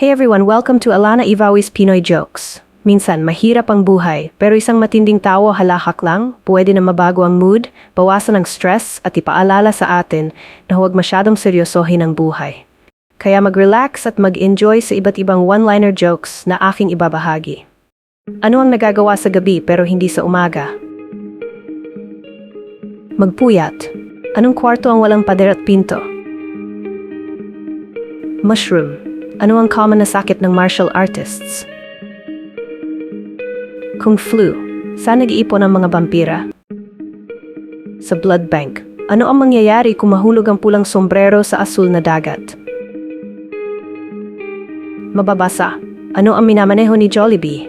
Hey everyone, welcome to Alana Ivawi's Pinoy Jokes. Minsan, mahirap ang buhay, pero isang matinding tao halakak lang, pwede na mabago ang mood, bawasan ang stress, at ipaalala sa atin na huwag masyadong seryosohin ang buhay. Kaya mag-relax at mag-enjoy sa iba't ibang one-liner jokes na aking ibabahagi. Ano ang nagagawa sa gabi pero hindi sa umaga? Magpuyat. Anong kwarto ang walang pader at pinto? Mushroom. Ano ang common na sakit ng martial artists? Kung flu. Saan nag-iipon ang mga vampira? Sa blood bank. Ano ang mangyayari kung mahulog ang pulang sombrero sa asul na dagat? Mababasa. Ano ang minamaneho ni Jollibee?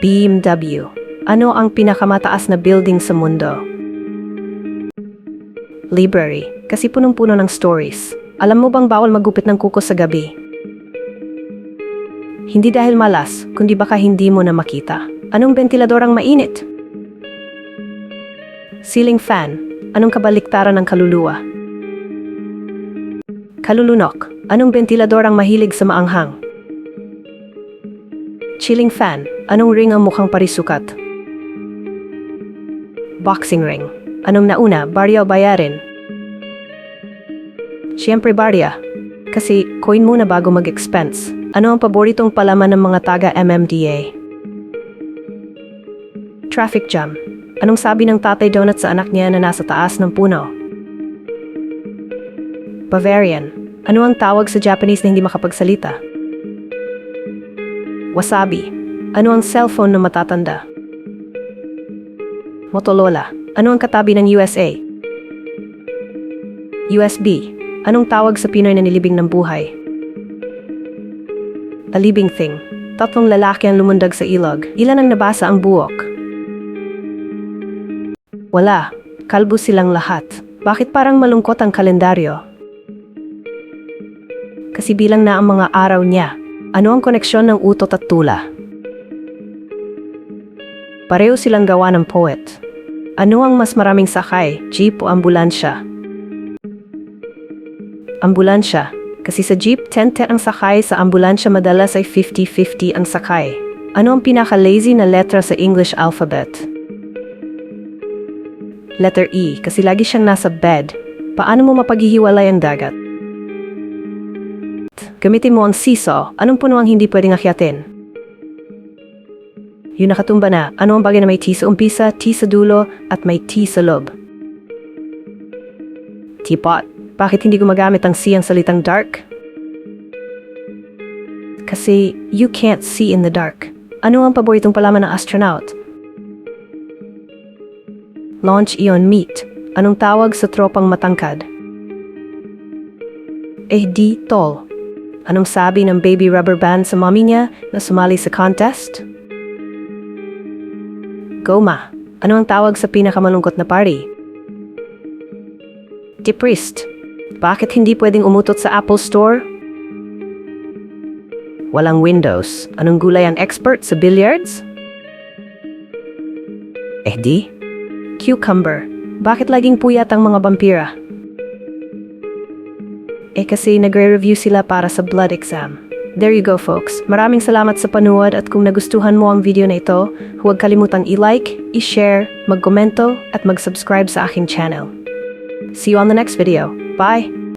BMW. Ano ang pinakamataas na building sa mundo? Library. Kasi punong-puno ng stories. Alam mo bang bawal magupit ng kuko sa gabi? Hindi dahil malas, kundi baka hindi mo na makita. Anong ventilador ang mainit? Ceiling fan. Anong kabaliktaran ng kaluluwa? Kalulunok. Anong ventilador ang mahilig sa maanghang? Chilling fan. Anong ring ang mukhang parisukat? Boxing ring. Anong nauna, barya o bayarin? Siyempre barya. Kasi coin muna bago mag-expense. Ano ang paboritong palaman ng mga taga MMDA? Traffic jam. Anong sabi ng tatay donut sa anak niya na nasa taas ng puno? Bavarian. Ano ang tawag sa Japanese na hindi makapagsalita? Wasabi. Ano ang cellphone na matatanda? Motorola. Ano ang katabi ng USA? USB. Anong tawag sa Pinoy na nilibing ng buhay? A living thing. Tatlong lalaki ang lumundag sa ilog. Ilan ang nabasa ang buok? Wala. Kalbo silang lahat. Bakit parang malungkot ang kalendaryo? Kasi bilang na ang mga araw niya. Ano ang koneksyon ng utot at tula? Pareho silang gawa ng poet. Ano ang mas maraming sakay, jeep o ambulansya? Ambulansya. Kasi sa jeep, 10 ang sakay, sa ambulansya madalas ay 50-50 ang sakay. Ano ang pinaka-lazy na letra sa English alphabet? Letter E, kasi lagi siyang nasa bed. Paano mo mapaghihiwalay ang dagat? Gamitin mo ang seesaw. Anong puno ang hindi pwedeng akyatin? Yung nakatumba na, ano ang bagay na may T sa umpisa, T sa dulo, at may T sa loob? Teapot. Bakit hindi gumagamit ang C ang salitang dark? Kasi you can't see in the dark. Ano ang paboritong palaman ng astronaut? Launch Ion Meat. Anong tawag sa tropang matangkad? Eh di, tol. Anong sabi ng baby rubber band sa mommy niya na sumali sa contest? Goma. Ano ang tawag sa pinakamalungkot na party? Depressed. Bakit hindi pwedeng umutot sa Apple Store? Walang Windows. Anong gulay ang expert sa billiards? Eh di? Cucumber. Bakit laging puyat ang mga vampira? Eh kasi nagre-review sila para sa blood exam. There you go folks. Maraming salamat sa panuod at kung nagustuhan mo ang video na ito, huwag kalimutang i-like, i-share, mag-komento at mag-subscribe sa aking channel. See you on the next video. Bye!